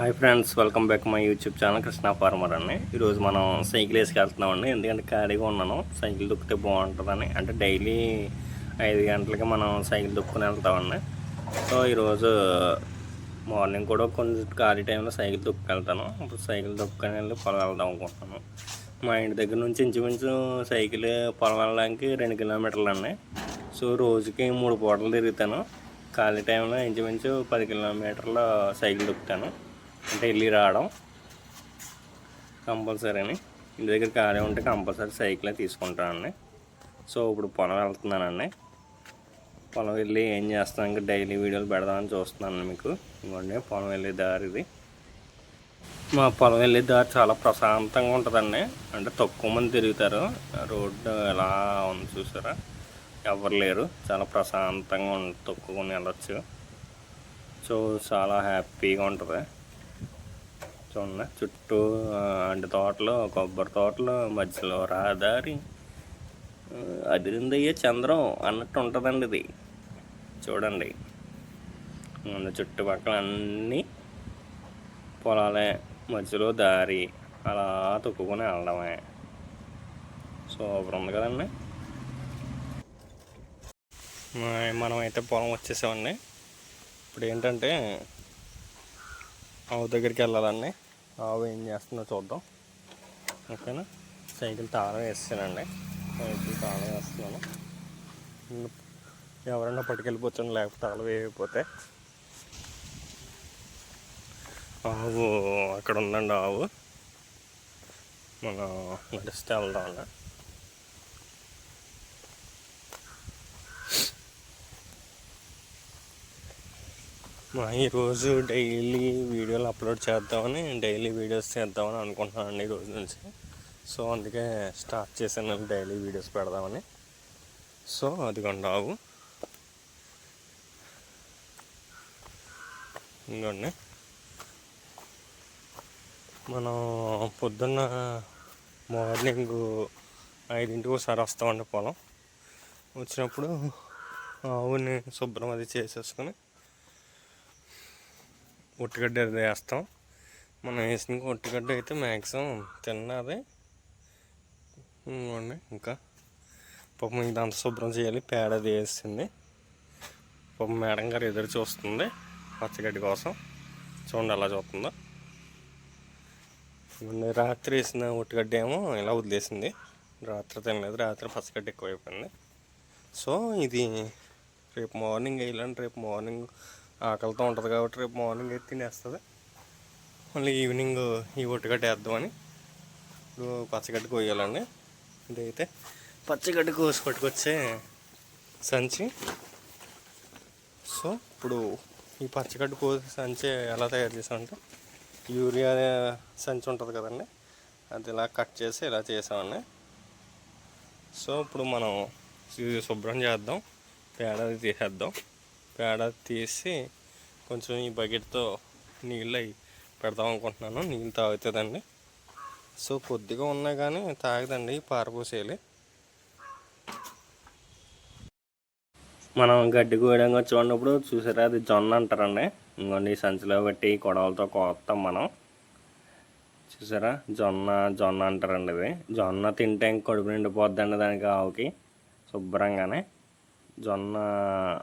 Hi friends welcome back my YouTube channel Krishna farmer అండి. ఈరోజు మనం సైకిల్ వేసుకెళ్తున్నామండి ఎందుకంటే ఖాళీగా ఉన్నాను. సైకిల్ దొక్కితే బాగుంటుందని. అంటే డైలీ ఐదు గంటలకి మనం సైకిల్ దొక్కుని వెళ్తామండి. సో ఈరోజు మార్నింగ్ కూడా కొంచెం ఖాళీ టైంలో సైకిల్ దొక్కుకెళ్తాను. ఇప్పుడు సైకిల్ దొక్కుని వెళ్ళి పొలం వెళ్దాం అనుకుంటున్నాను. మా ఇంటి దగ్గర నుంచి ఇంచుమించు సైకిల్ పొలం వెళ్ళడానికి రెండు కిలోమీటర్లు అండి. సో రోజుకి మూడు పూటలు తిరుగుతాను. ఖాళీ టైంలో ఇంచుమించు పది కిలోమీటర్ల సైకిల్ దొక్కుతాను. అంటే వెళ్ళి రావడం కంపల్సరీ అని ఇంటి దగ్గర ఖాళీ ఉంటే కంపల్సరీ సైకిలే తీసుకుంటానండి సో ఇప్పుడు పొలం వెళ్తున్నానండి. పొలం వెళ్ళి ఏం చేస్తాను ఇంకా డైలీ వీడియోలు పెడదామని చూస్తున్నాను మీకు. ఇంకోండి పొలం వెళ్ళే దారి ఇది. మా పొలం వెళ్ళే దారి చాలా ప్రశాంతంగా ఉంటుందండి. అంటే తక్కువ మంది తిరుగుతారు. రోడ్డు ఎలా ఉంది చూసారా? ఎవరు లేరు. చాలా ప్రశాంతంగా ఉంటుంది తక్కువ వెళ్ళొచ్చు. సో చాలా హ్యాపీగా ఉంటుంది. చూడండి. చుట్టూ అంటే తోటలో కొబ్బరి తోటలో మధ్యలో రహదారి. అదిరిందయ్యే చంద్రం అన్నట్టు ఉంటుందండి ఇది. చూడండి. మన చుట్టుపక్కల అన్నీ పొలాలే మధ్యలో దారి అలా తొక్కుకొని వెళ్ళడమే. సూపర్ ఉంది కదండి. మనమైతే మనం అయితే పొలం వచ్చేసామండి. ఇప్పుడు ఏంటంటే ఆవు దగ్గరికి వెళ్ళాలండి. ఆవు ఏం చేస్తుందో చూద్దాం. ఓకేనా? సైకిల్ తాళం వేస్తానండి. సైకిల్ తాళం వేస్తున్నాను. ఎవరైనా పట్టుకెళ్ళిపోతాను లేకపోతే తాళం వేయకపోతే. ఆవు అక్కడ ఉందండి ఆవు. మనం నడిస్తే వెళ్దామండి ఈరోజు డైలీ వీడియోలు అప్లోడ్ చేద్దామని డైలీ వీడియోస్ చేద్దామని అనుకుంటున్నానండి అండి ఈరోజు నుంచి. సో అందుకే స్టార్ట్ చేశాను డైలీ వీడియోస్ పెడదామని. సో అదిగోండి ఆవు ఇంకోండి మనం పొద్దున్న మార్నింగ్ ఐదింటికి ఒకసారి వస్తామండి పొలం. వచ్చినప్పుడు ఆవుని శుభ్రం అది చేసేసుకొని ఉట్టిగడ్డ అది వేస్తాం. మనం వేసిన ఉట్టిగడ్డ అయితే మ్యాక్సిమం తిన్నది. ఇవ్వండి ఇంకా పాపం ఇదంతా శుభ్రం చేయాలి. పేడ అది వేసింది. పాపం మేడం గారు ఎదురు చూస్తుంది పచ్చగడ్డి కోసం. చూడండి అలా చూస్తుందో. ఇవ్వండి రాత్రి వేసిన ఉట్టిగడ్డ ఏమో ఇలా వదిలేసింది. రాత్రి తినలేదు రాత్రి పచ్చగడ్డ ఎక్కువైపోయింది. సో ఇది రేపు మార్నింగ్ వేయాలంటే రేపు మార్నింగ్ ఆకలితో ఉంటుంది కాబట్టి రేపు మార్నింగ్ అయితే తినేస్తుంది. మళ్ళీ ఈవినింగ్ ఈ ఒట్టుగడ్డ వేద్దామని ఇప్పుడు పచ్చగడ్డ కోయాలండి. ఇదైతే పచ్చగడ్డ కోసి పట్టుకొచ్చే సంచి. సో ఇప్పుడు ఈ పచ్చగడ్డ కోసి సంచి ఎలా తయారు చేసామంటే యూరియా సంచి ఉంటుంది కదండి అది ఇలా కట్ చేసి ఇలా చేసామండి. సో ఇప్పుడు మనం శుభ్రం చేద్దాం పేడ అది తీసేద్దాం. పేడ తీసి కొంచెం ఈ బకెట్తో నీళ్ళు అవి పెడదాం అనుకుంటున్నాను. నీళ్ళు తాగుతుందండి. సో కొద్దిగా ఉన్నా కానీ తాగదండి పారపోసేయాలి మనం గడ్డి కోయడానికి చూడనప్పుడు చూసారా? అది జొన్న అంటారండి. ఇంకోండి సంచిలో పెట్టి కొడవలతో కోస్తాం మనం. చూసారా? జొన్న జొన్న అంటారండి ఇది. జొన్న తింటే కడుపు నిండిపోద్దండి దానికి ఆవుకి. శుభ్రంగానే. జొన్న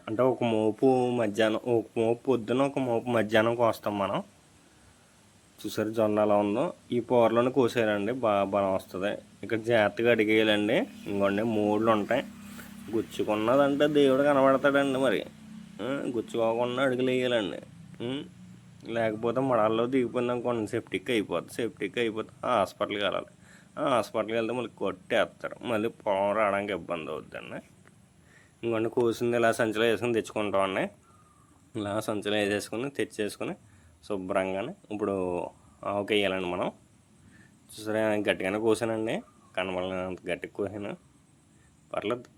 అంటే ఒక మోపు మధ్యాహ్నం ఒక మోపు పొద్దున ఒక మోపు మధ్యాహ్నం కోస్తాం మనం. చూసారు జొన్న ఎలా ఉందో? ఈ కూరలోనే కోసేయాలండి బాగా బలం వస్తుంది. ఇక్కడ జాగ్రత్తగా అడిగేయాలండి. ఇంకోండి మూడులు ఉంటాయి. గుచ్చుకున్నదంటే దేవుడు కనబడతాడండి మరి. గుచ్చుకోకుండా అడుగులేయాలండి. లేకపోతే మడాల్లో దిగిపోయింది అనుకోండి సెప్టిక్ అయిపోద్ది. సెప్టిక్ అయిపోతే హాస్పిటల్కి వెళ్ళాలి. ఆ హాస్పిటల్కి వెళ్తే మళ్ళీ కొట్టేస్తారు. మళ్ళీ పొలం రావడానికి ఇబ్బంది అవుద్దండి. ఇంకొండి కోసింది ఇలా సంచిలో వేసుకొని తెచ్చుకుంటామండి ఇలా సంచిలో వేసేసుకుని తెచ్చేసుకుని శుభ్రంగానే ఇప్పుడు ఆవుకి వేయాలండి మనం. చూసారా గట్టిగానే కోసానండి. కనబడలేనంత గట్టిగా కోసాను. పర్లేదు.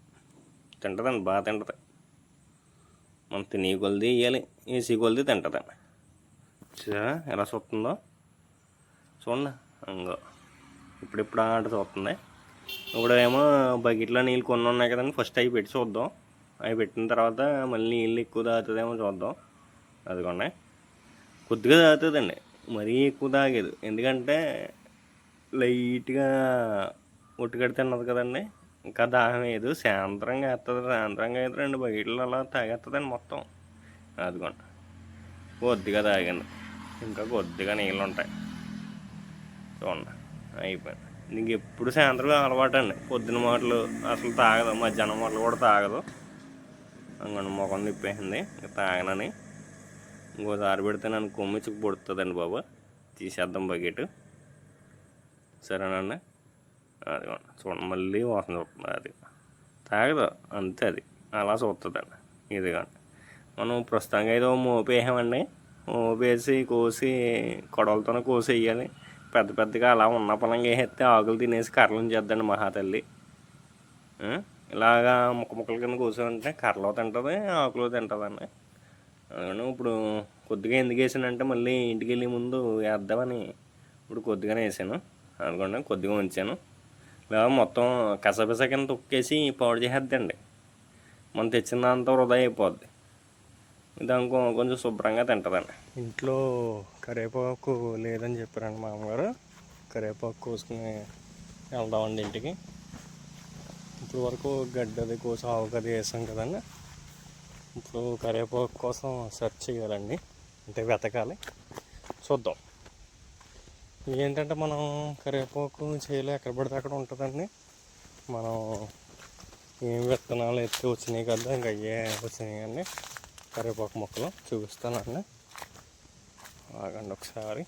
తింటుందండి బాగా తింటుంది. మనం తినే కొలిది వేయాలి వేసి కొలిది తింటుందండి చూసారా ఎలా చూస్తుందో? చూడండి అంగో ఇప్పుడిప్పుడు ఆట చూస్తుంది. ఇప్పుడు ఏమో బకెట్లో నీళ్ళు కొన్ని ఉన్నాయి కదండి ఫస్ట్ అవి పెట్టి చూద్దాం. అవి పెట్టిన తర్వాత మళ్ళీ నీళ్ళు ఎక్కువ తాగుతుందేమో చూద్దాం. అదిగోండి. కొద్దిగా తాగుతుందండి. మరీ ఎక్కువ తాగేది. ఎందుకంటే లైట్గా ఉట్టుకడి తిన్నది కదండి. ఇంకా దాహం వేయదు. సాయంత్రంగా వేస్తుంది సాయంత్రంగా అయితే రెండు బకెట్లు అలా తాగేస్తుందండి మొత్తం. అదిగోండి. కొద్దిగా తాగాను. ఇంకా కొద్దిగా నీళ్ళు ఉంటాయి చూడండి. అయిపోయింది. నీకు ఎప్పుడు సాయంత్రం అలవాటు అండి పొద్దున మాటలు అసలు తాగదు మధ్యాహ్నం మాటలు కూడా తాగదు. అంగండి ముఖం తిప్పేసింది ఇంకా తాగనని. ఇంకోసారి పెడితే నన్ను కొమ్మిచ్చుకు పుడుతుందండి బాబు. తీసేద్దాం బకెట్. సరేనండి. అది చూడండి మళ్ళీ వాసన చూస్తుంది అది. తాగదు అంతే అది. అలా చూస్తుందండి. ఇది కానీ మనం ప్రస్తుతానికి అయితే మోపేసామండి. మోపేసి కోసి కొడవలతోనే కోసి వేయాలి పెద్ద పెద్దగా అలా ఉన్న పొలంగా వేసేస్తే ఆకులు తినేసి కర్రలు చేద్దండి మహాతల్లి. ఇలాగా ముక్క ముక్కల కింద కూర్చోంటే కర్రలో తింటుంది ఆకులో తింటుందండి. అందుకని ఇప్పుడు కొద్దిగా ఎందుకు వేసానంటే మళ్ళీ ఇంటికి వెళ్ళే ముందు వేద్దామని ఇప్పుడు కొద్దిగానే వేసాను. అనుకోండి కొద్దిగా ఉంచాను. లేదా మొత్తం కసపిస కింద తొక్కేసి పాడు చేసేద్దండి. మనం తెచ్చిన దాంతో వృధా అయిపోద్ది. ఇది కొంచెం శుభ్రంగా తింటుందండి. ఇంట్లో కరివేపాకు లేదని చెప్పారండి మామగారు. కరివేపాకు కోసుకుని వెళ్దామండి ఇంటికి. ఇప్పుడు వరకు గడ్డది కోసి ఆవుకది వేసాం కదండి. ఇప్పుడు కరివేపాకు కోసం సెర్చ్ చేయాలండి. అంటే వెతకాలి. చూద్దాం. ఏంటంటే మనం కరివేపాకు చేయలే ఎక్కడ పడితే అక్కడ ఉంటుందండి. మనం ఏం విత్తనాలు ఎత్తి వచ్చినాయి కదా ఇంకా అయ్యే వచ్చినాయి అండి. కరివేపాకు మొక్కలు చూపిస్తానండి. ఆగండి ఒకసారి.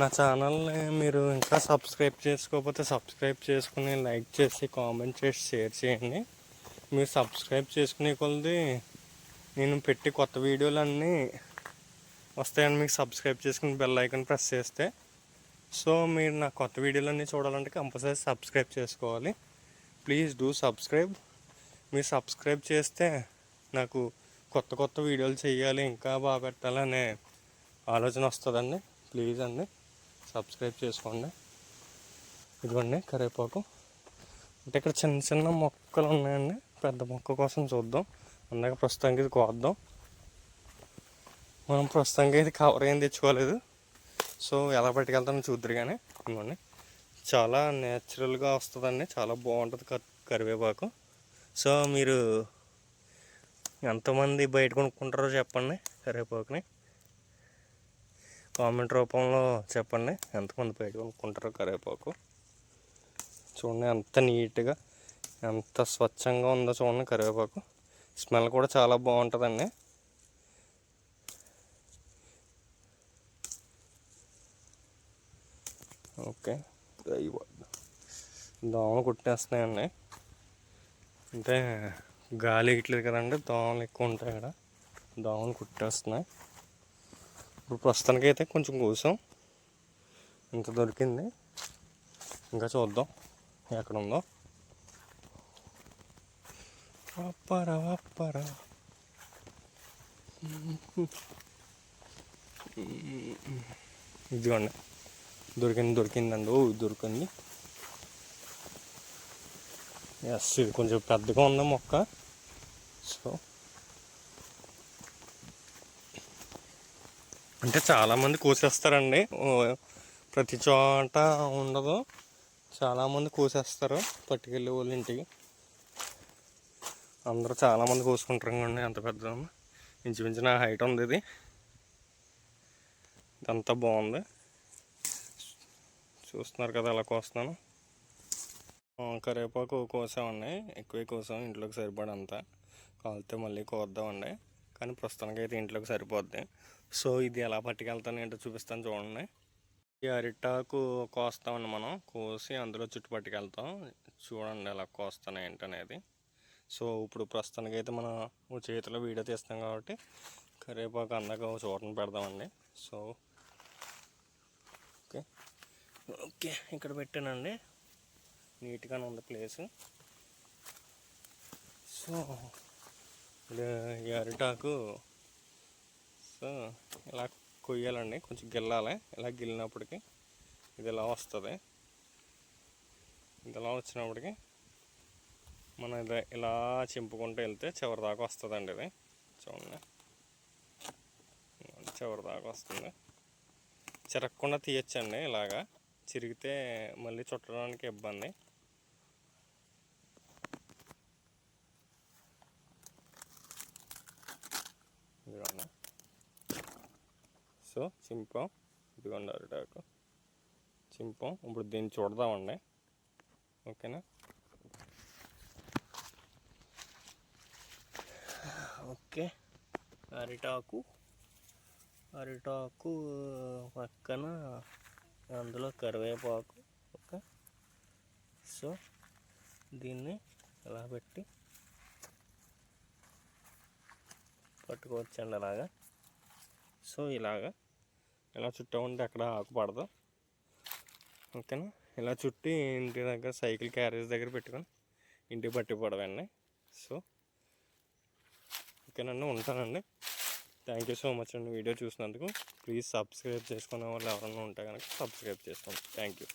నా ఛానల్ని మీరు ఇంకా సబ్స్క్రైబ్ చేసుకోకపోతే సబ్స్క్రైబ్ చేసుకుని లైక్ చేసి కామెంట్ చేసి షేర్ చేయండి. మీరు సబ్స్క్రైబ్ చేసుకునే కొలది నేను పెట్టి కొత్త వీడియోలు అన్నీ వస్తాయని మీకు సబ్స్క్రైబ్ చేసుకుని బెల్ ఐకన్ ప్రెస్ చేస్తే. సో మీరు నా కొత్త వీడియోలన్నీ చూడాలంటే కంపల్సరీ సబ్స్క్రైబ్ చేసుకోవాలి. Please do subscribe. మీరు సబ్స్క్రైబ్ చేస్తే నాకు కొత్త కొత్త వీడియోలు చేయాలి ఇంకా బాగా పెట్టాలనే ఆలోచన వస్తుందండి. ప్లీజ్ అండి సబ్స్క్రైబ్ చేసుకోండి. ఇదిగోండి కరివేపాకు. అంటే ఇక్కడ చిన్న చిన్న మొక్కలు ఉన్నాయండి. పెద్ద మొక్క కోసం చూద్దాం. అందాక ప్రస్తుతానికి ఇది కోద్దాం. మనం ప్రస్తుతానికి ఇది కవర్ ఏం తెచ్చుకోలేదు. సో ఎలా పట్టుకెళ్తానో చూద్దరు కానీ ఇవ్వండి చాలా నేచురల్గా వస్తుందండి. చాలా బాగుంటుంది కరివేపాకు. సో మీరు ఎంతమంది బయట కొనుక్కుంటారో చెప్పండి. కరివేపాకుని కామెంట్ రూపంలో చెప్పండి. ఎంతమంది బయట కొనుక్కుంటారో కరివేపాకు చూడండి ఎంత నీట్గా ఎంత స్వచ్ఛంగా ఉందో చూడండి కరివేపాకు స్మెల్ కూడా చాలా బాగుంటుందండి. ఓకే. అయ్యో దోమలు కుట్టేస్తున్నాయండి. అంటే గాలి ఇట్లేదు కదండి దోమలు ఎక్కువ ఉంటాయి ఇక్కడ. దోమలు కుట్టేస్తున్నాయి. ఇప్పుడు ప్రస్తుతానికి అయితే కొంచెం కూసాం. ఇంత దొరికింది. ఇంకా చూద్దాం ఎక్కడ ఉందో. అప్పరా అప్పరా. ఇదిగోండి. దొరికింది దొరికిందండి. ఓ ఇది దొరికింది. ఎస్ ఇది కొంచెం పెద్దగా ఉంది మొక్క సో అంటే చాలామంది కోసేస్తారండి ప్రతి చోట ఉండదు చాలామంది కోసేస్తారు పట్టుకెళ్ళే వాళ్ళ ఇంటికి అందరూ చాలామంది కోసుకుంటారు అండి అంత పెద్ద ఇంచుమించు నా హైట్ ఉంది ఇది ఇదంతా బాగుంది చూస్తున్నారు కదా అలా కోస్తున్నాను కరివేపాకు కోసామండి. ఎక్కువే కోసాం ఇంట్లోకి సరిపడంత కాలితే మళ్ళీ కోద్దామండి. కానీ ప్రస్తుతానికి అయితే ఇంట్లోకి సరిపోద్ది. సో ఇది ఎలా పట్టుకెళ్తాను ఏంటో చూపిస్తాను చూడండి. ఈ అరిటాకు కోస్తామండి మనం. కోసి అందులో చుట్టు పట్టుకెళ్తాం. చూడండి ఎలా కోస్తాను ఏంటనేది. సో ఇప్పుడు ప్రస్తుతానికి అయితే మనం చేతిలో వీడియో తీస్తాం కాబట్టి కరివేపాకు అందాక ఓ చోటన పెడదామండి. So okay. ఓకే ఇక్కడ పెట్టానండి. నీట్గానే ఉంది ప్లేస్. సో ఇది ఈ అరిటాకు సో ఇలా కొయ్యాలండి. కొంచెం గిల్లాలి. ఇలా గిల్లినప్పటికి ఇది ఇలా వస్తుంది. ఇది ఇలా వచ్చినప్పటికి మనం ఇది ఇలా చింపుకుంటూ వెళ్తే చివరి దాకా వస్తుందండి ఇది. చూడండి. చివరి దాకా వస్తుంది. చిరగకుండా తీయచ్చండి ఇలాగా. చిరిగితే మళ్ళీ చుట్టడానికి ఇబ్బంది ఇదిగోండి సో చింపాం ఇదిగోండి అరిటాకు చింపాం ఇప్పుడు దీన్ని చూడదామండి. ఓకేనా? ఓకే. అరిటాకు అరిటాకు పక్కన అందులో కరివేపాకు. ఓకే? సో దీన్ని ఇలా పెట్టి పట్టుకోవచ్చండి అలాగా? సో ఇలాగా ఇలా చుట్టామంటే అక్కడ ఆకు పడదు. ఓకేనా? ఇలా చుట్టి ఇంటి దగ్గర సైకిల్ క్యారేజ్ దగ్గర పెట్టుకొని ఇంటికి పట్టిపోవడమండి సో ఓకేనండి ఉంటానండి. థ్యాంక్ యూ సో మచ్ అండి వీడియో చూసినందుకు. ప్లీజ్ సబ్స్క్రైబ్ చేసుకునే వాళ్ళు ఎవరైనా ఉంటే కనుక సబ్స్క్రైబ్ చేసుకోండి. Thank you